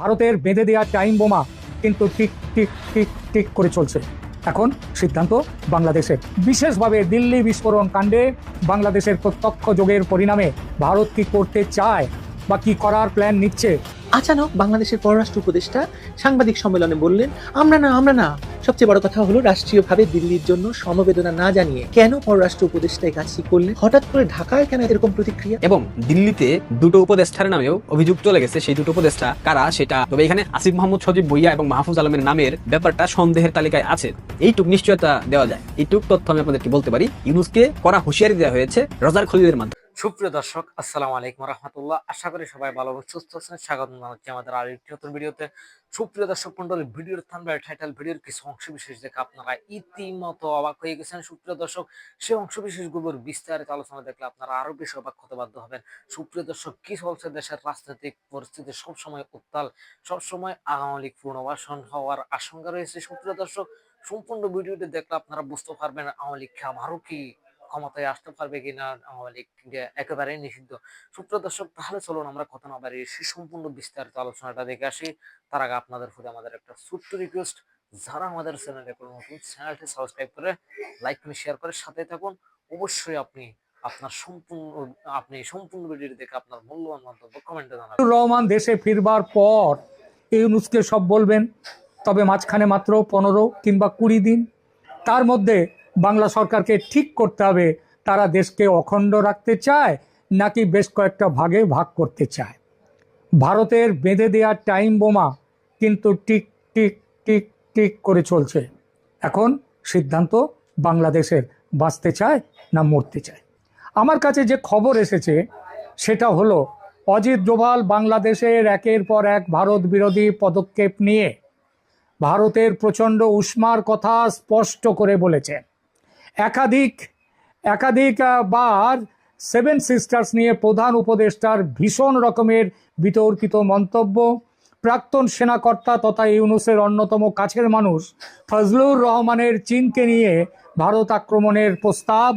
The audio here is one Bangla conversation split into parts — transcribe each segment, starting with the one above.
ভারতের বেঁধে দেওয়া টাইম বোমা কিন্তু টিক টিক টিক টিক করে চলছে। এখন সিদ্ধান্ত বাংলাদেশের। বিশেষভাবে দিল্লি বিস্ফোরণ কাণ্ডে বাংলাদেশের প্রত্যক্ষ যোগের পরিণামে ভারত কি করতে চায়? বা কি করার প্ল্যান নিচ্ছে? আচানক বাংলাদেশের পররাষ্ট্র উপদেষ্টা সাংবাদিক সম্মেলনে বললেন আমরা না আমরা না। সবচেয়ে বড় কথা হলো রাষ্ট্রীয়ভাবে দিল্লির জন্য সমবেদনা না জানিয়ে কেন পররাষ্ট্র উপদেষ্টা এই কাজটি করলেন? হঠাৎ করে ঢাকায় কেন এরকম প্রতিক্রিয়া? এবং দিল্লিতে দুটো উপদেষ্টার নামেও অভিযোগ চলে গেছে। সেই দুটো উপদেষ্টা কারা সেটা? তবে এখানে আসিফ মোহাম্মদ সজীব বইয়া এবং মাহফুজ আলমের নামের ব্যাপারটা সন্দেহের তালিকায় আছে। এইটুক নিশ্চয়তা দেওয়া যায়। এইটুক তথ্য আমি আপনাদেরকে বলতে পারি। ইউনুসকে করা হুঁশিয়ারি দেওয়া হয়েছে রজার খলিদের মাধ্যমে। সুপ্রিয় দর্শক, আসসালামু আলাইকুম রহমতুল্লাহ। আশা করি সবাই ভালো এবং সুস্থ আছেন। স্বাগত জানাচ্ছি আমাদের আরেকটি নতুন ভিডিওতে। সুপ্রিয় দর্শক মন্ডলী ভিডিওর থাম্বেল টাইটেল, ভিডিওর কিছু অংশ বিশেষ দেখে আপনারা ইতিমতো অবাক হয়ে গেছেন। সুপ্রিয় দর্শক, সেই অংশ বিশেষগুলোর বিস্তারিত আলোচনা দেখলে আপনারা আরও বেশি অবাক হতে বাধ্য হবেন। সুপ্রিয় দর্শক কি চলছে দেশের রাজনৈতিক পরিস্থিতি সবসময় উত্তাল, সবসময় আওয়ামী লীগ পুনর্বাসন হওয়ার আশঙ্কা রয়েছে। সুপ্রিয় দর্শক, সম্পূর্ণ ভিডিওটি দেখলে আপনারা বুঝতে পারবেন আওয়ামী লীগ আবারও কি ক্ষমতায় আসতে পারবে কিনা আওয়ামী লীগ একেবারে নিষিদ্ধ। সূত্র দর্শক, তাহলে চলুন আমরা কথা না বাড়িয়ে সে সম্পূর্ণ বিস্তারিত আলোচনাটা দেখে আসি। তার আগে আপনাদের প্রতি আমাদের একটা ছোট্ট রিকোয়েস্ট যারা আমাদের চ্যানেলে কোনো নতুন চ্যানেলটি সাবস্ক্রাইব করে লাইক করে শেয়ার করে সাথে থাকুন। অবশ্যই আপনি আপনার সম্পূর্ণ, আপনি সম্পূর্ণ দেখে আপনার মূল্যবান মন্তব্য কমেন্টে জানাবেন। রহমান দেশে ফিরবার পর ইউনুসকে সব বলবেন, তবে মাঝখানে মাত্র পনেরো কিংবা কুড়ি দিন। তার মধ্যে বাংলা সরকারকে ঠিক করতে হবে। তারা দেশকে অখণ্ড রাখতে চায়, নাকি বেশ কয়েকটা ভাগে ভাগ করতে চায়। ভারতের বেঁধে দেওয়া টাইম বোমা কিন্তু টিক টিক টিক টিক করে চলছে। এখন সিদ্ধান্ত বাংলাদেশের, বাঁচতে চায় না মরতে চায়? আমার কাছে যে খবর এসেছে, সেটা হলো, অজিত ডোভাল বাংলাদেশের একের পর এক ভারত বিরোধী পদক্ষেপ নিয়ে ভারতের প্রচণ্ড উষ্মার কথা স্পষ্ট করে বলেছে। একাধিক একাধিক বার সেভেন সিস্টার্স নিয়ে প্রধান উপদেষ্টার ভীষণ রকমের বিতর্কিত মন্তব্য। প্রাক্তন সেনাকর্তা তথা ইউনুসের অন্যতম কাছের মানুষ ফজলুর রহমানের চীনকে নিয়ে ভারত আক্রমণের প্রস্তাব।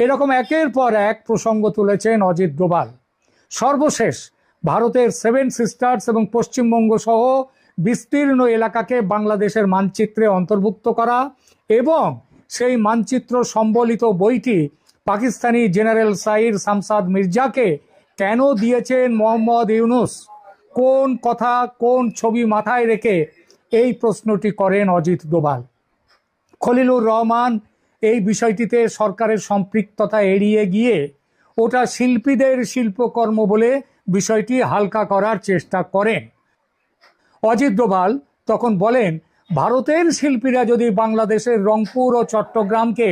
এরকম একের পর এক প্রসঙ্গ তুলেছেন অজিত ডোভাল। সর্বশেষ ভারতের সেভেন সিস্টার্স এবং পশ্চিমবঙ্গ সহ বিস্তীর্ণ এলাকাকে বাংলাদেশের মানচিত্রে অন্তর্ভুক্ত করা এবং সেই মানচিত্র সম্বলিত বইটি পাকিস্তানি জেনারেল সাইর শামসাদ মির্জাকে কেন দিয়েছেন মোহাম্মদ ইউনুস? কোন কথা, কোন ছবি মাথায় রেখে এই প্রশ্নটি করেন অজিত ডোভাল খলিলুর রহমান, এই বিষয়টিতে সরকারের সম্পৃক্ততা এড়িয়ে গিয়ে ওটা শিল্পীদের শিল্পকর্ম বলে বিষয়টি হালকা করার চেষ্টা করেন। অজিত ডোভাল তখন বলেন ভারতের শিল্পীরা যদি বাংলাদেশের রংপুর ও চট্টগ্রামকে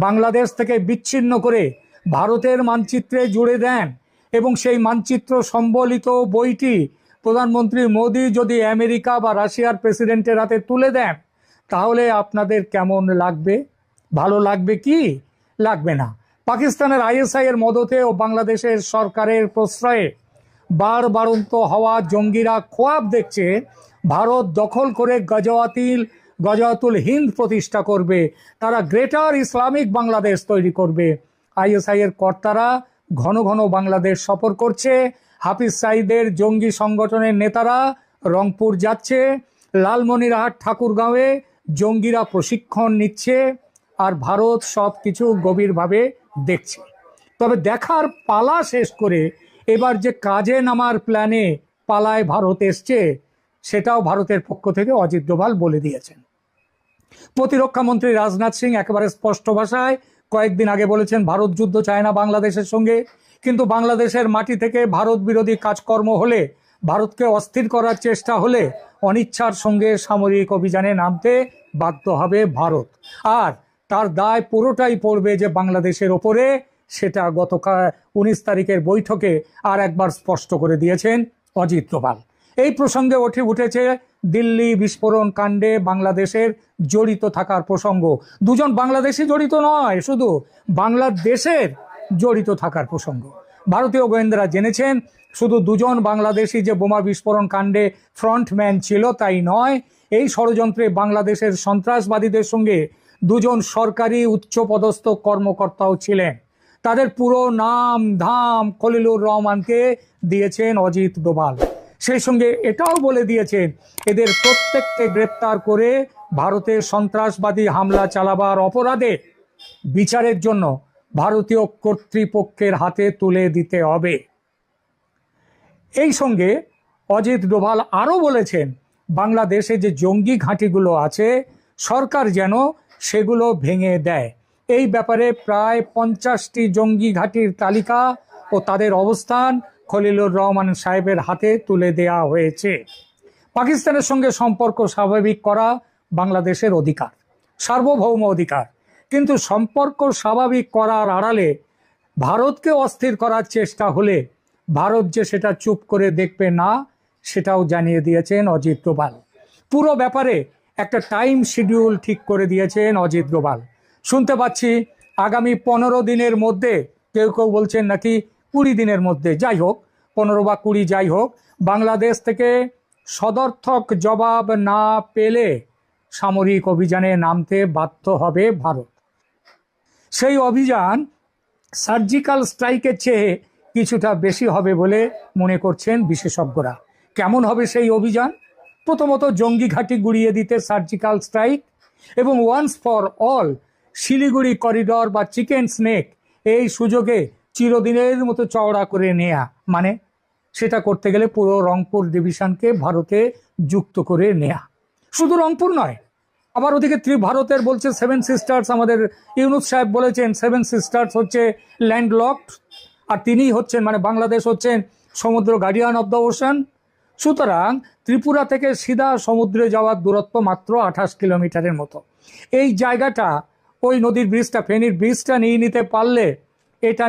বাংলাদেশ থেকে বিচ্ছিন্ন করে ভারতের মানচিত্রে জুড়ে দেন এবং সেই মানচিত্র সম্বলিত বইটি প্রধানমন্ত্রী মোদী যদি আমেরিকা বা রাশিয়ার প্রেসিডেন্টের হাতে তুলে দেন, তাহলে আপনাদের কেমন লাগবে? ভালো লাগবে কি? লাগবে না। পাকিস্তানের আইএসআই এর মদতে ও বাংলাদেশের সরকারের প্রশ্রয়ে বার বারন্ত হওয়া জঙ্গিরা খোয়াব দেখছে ভারত দখল করে গজওয়াতিল, গজওয়াতুল হিন্দ প্রতিষ্ঠা করবে। তারা গ্রেটার ইসলামিক বাংলাদেশ তৈরি করবে। আইএসআই এর কর্তারা ঘন ঘন বাংলাদেশ সফর করছে। হাফিজ সাইদের জঙ্গি সংগঠনের নেতারা রংপুর যাচ্ছে। লালমনিরহাট ঠাকুরগাঁওয়ে জঙ্গিরা প্রশিক্ষণ নিচ্ছে আর ভারত সব কিছু গভীরভাবে দেখছে। তবে দেখার পালা শেষ করে এবার যে কাজে নামার প্ল্যানে পালায় ভারত এসছে সেটাও ভারতের পক্ষ থেকে অজিত ডোভাল বলে দিয়েছেন। প্রতিরক্ষা মন্ত্রী রাজনাথ সিং একেবারে স্পষ্ট ভাষায় কয়েকদিন আগে বলেছেন, ভারত যুদ্ধ চায় না বাংলাদেশের সঙ্গে। কিন্তু বাংলাদেশের মাটি থেকে ভারত বিরোধী কাজকর্ম হলে, ভারতকে অস্থির করার চেষ্টা হলে অনিচ্ছার সঙ্গে সামরিক অভিযানে নামতে বাধ্য হবে ভারত। আর তার দায় পুরোটাই পড়বে যে বাংলাদেশের ওপরে, সেটা গতকাল উনিশ তারিখের বৈঠকে আর একবার স্পষ্ট করে দিয়েছেন অজিত ডোভাল এই প্রসঙ্গে ওঠে উঠেছে দিল্লি বিস্ফোরণ কাণ্ডে বাংলাদেশের জড়িত থাকার প্রসঙ্গ। দুজন বাংলাদেশি জড়িত নয়, শুধু বাংলাদেশের জড়িত থাকার প্রসঙ্গ। ভারতীয় গোয়েন্দারা জেনেছেন, শুধু দুজন বাংলাদেশি যে বোমা বিস্ফোরণ কাণ্ডে ফ্রন্টম্যান ছিল তাই নয়, এই ষড়যন্ত্রে বাংলাদেশের সন্ত্রাসবাদীদের সঙ্গে দুজন সরকারি উচ্চপদস্থ কর্মকর্তাও ছিলেন। তাদের পুরো নাম ধাম খলিলুর রহমানকে দিয়েছেন অজিত ডোভাল। সেই সঙ্গে এটাও বলে দিয়েছেন, এদের প্রত্যেককে গ্রেপ্তার করে ভারতে সন্ত্রাসবাদী হামলা চালাবার অপরাধে বিচারের জন্য ভারতীয় কর্তৃপক্ষের হাতে তুলে দিতে হবে। এই সঙ্গে অজিত ডোভাল আরও বলেছেন, বাংলাদেশে যে জঙ্গি ঘাঁটিগুলো আছে, সরকার যেন সেগুলো ভেঙে দেয়। এই ব্যাপারে প্রায় পঞ্চাশটি জঙ্গি ঘাঁটির তালিকা ও তাদের অবস্থান খলিলুর রহমান সাহেবের হাতে তুলে দেয়া হয়েছে। পাকিস্তানের সঙ্গে সম্পর্ক স্বাভাবিক করা বাংলাদেশের অধিকার, সার্বভৌম অধিকার। কিন্তু সম্পর্ক স্বাভাবিক করার আড়ালে ভারতকে অস্থির করার চেষ্টা হলে ভারত যে সেটা চুপ করে দেখবে না, সেটাও জানিয়ে দিয়েছেন অজিত ডোভাল। পুরো ব্যাপারে একটা টাইম শিডিউল ঠিক করে দিয়েছেন অজিত ডোভাল। শুনতে পাচ্ছি আগামী পনেরো দিনের মধ্যে কেউ কেউ বলছেন নাকি কুড়ি দিনের মধ্যে, যাই হোক, পনেরো বা কুড়ি যাই হোক, বাংলাদেশ থেকে সদর্থক জবাব না পেলে সামরিক অভিযানে নামতে বাধ্য হবে ভারত। সেই অভিযান সার্জিক্যাল স্ট্রাইকের চেয়ে কিছুটা বেশি হবে বলে মনে করছেন বিশেষজ্ঞরা। কেমন হবে সেই অভিযান? প্রথমত জঙ্গি ঘাঁটি গুড়িয়ে দিতে সার্জিক্যাল স্ট্রাইক এবং once for all Siliguri corridor বা চিকেন স্নেক এই সুযোগে চিরদিনের মতো চওড়া করে নেয়া। মানে সেটা করতে গেলে পুরো রংপুর ডিভিশনকে ভারতে যুক্ত করে নেয়া। শুধু রংপুর নয়, আবার ওদিকে ভারতের বলছে সেভেন সিস্টার্স আমাদের ইউনুস সাহেব বলেছেন সেভেন সিস্টার্স হচ্ছে ল্যান্ডলকড আর তিনিই হচ্ছেন মানে বাংলাদেশ হচ্ছেন সমুদ্র গার্ডিয়ান অব দ্য ওশান সুতরাং ত্রিপুরা থেকে সিধা সমুদ্রে যাওয়ার দূরত্ব মাত্র আঠাশ কিলোমিটারের মতো। এই জায়গাটা, ওই নদীর ব্রিজটা ফেনীর ব্রিজটা নিয়ে নিতে পারলে এটা